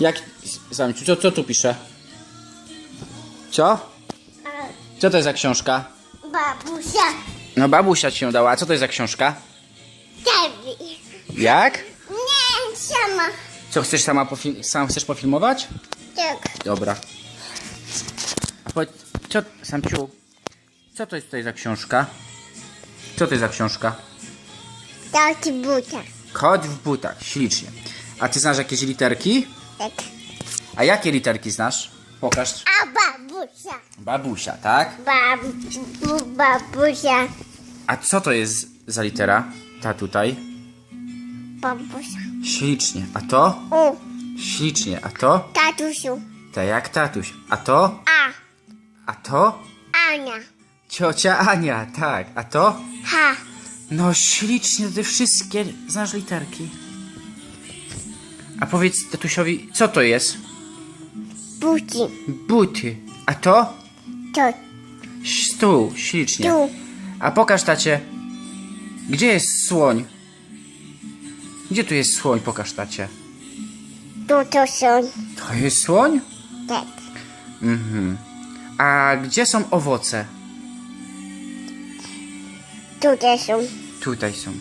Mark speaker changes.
Speaker 1: Jak, Samciu, co, co tu pisze? Co? Co to jest za książka?
Speaker 2: Babusia.
Speaker 1: No babusia ci ją dała, a co to jest za książka?
Speaker 2: Tebi.
Speaker 1: Jak?
Speaker 2: Nie, sama.
Speaker 1: Co, chcesz sama sam chcesz pofilmować?
Speaker 2: Tak.
Speaker 1: Dobra. Powiedz, co, Samciu, co to jest tutaj za książka? Co to jest za książka?
Speaker 2: Tati buta.
Speaker 1: Kot w butach, ślicznie. A ty znasz jakieś literki?
Speaker 2: Tak.
Speaker 1: A jakie literki znasz? Pokaż.
Speaker 2: A babusia.
Speaker 1: Babusia, tak?
Speaker 2: Babu, babusia.
Speaker 1: A co to jest za litera? Ta tutaj.
Speaker 2: Babusia.
Speaker 1: Ślicznie. A to?
Speaker 2: U.
Speaker 1: Ślicznie. A to?
Speaker 2: Tatusiu.
Speaker 1: Ta jak tatuś. A to?
Speaker 2: A.
Speaker 1: A to?
Speaker 2: Ania.
Speaker 1: Ciocia Ania, tak. A to?
Speaker 2: Ha.
Speaker 1: No ślicznie, ty wszystkie znasz literki. A powiedz tatusiowi, co to jest?
Speaker 2: Buci.
Speaker 1: Buty. A to?
Speaker 2: To
Speaker 1: Stół, ślicznie.
Speaker 2: tu.
Speaker 1: A pokaż tacie. Gdzie jest słoń? Gdzie tu jest słoń? Pokaż tacie.
Speaker 2: Tu to są.
Speaker 1: To jest słoń?
Speaker 2: Tak.
Speaker 1: Mhm. A gdzie są owoce?
Speaker 2: Tu też są.
Speaker 1: Tutaj są.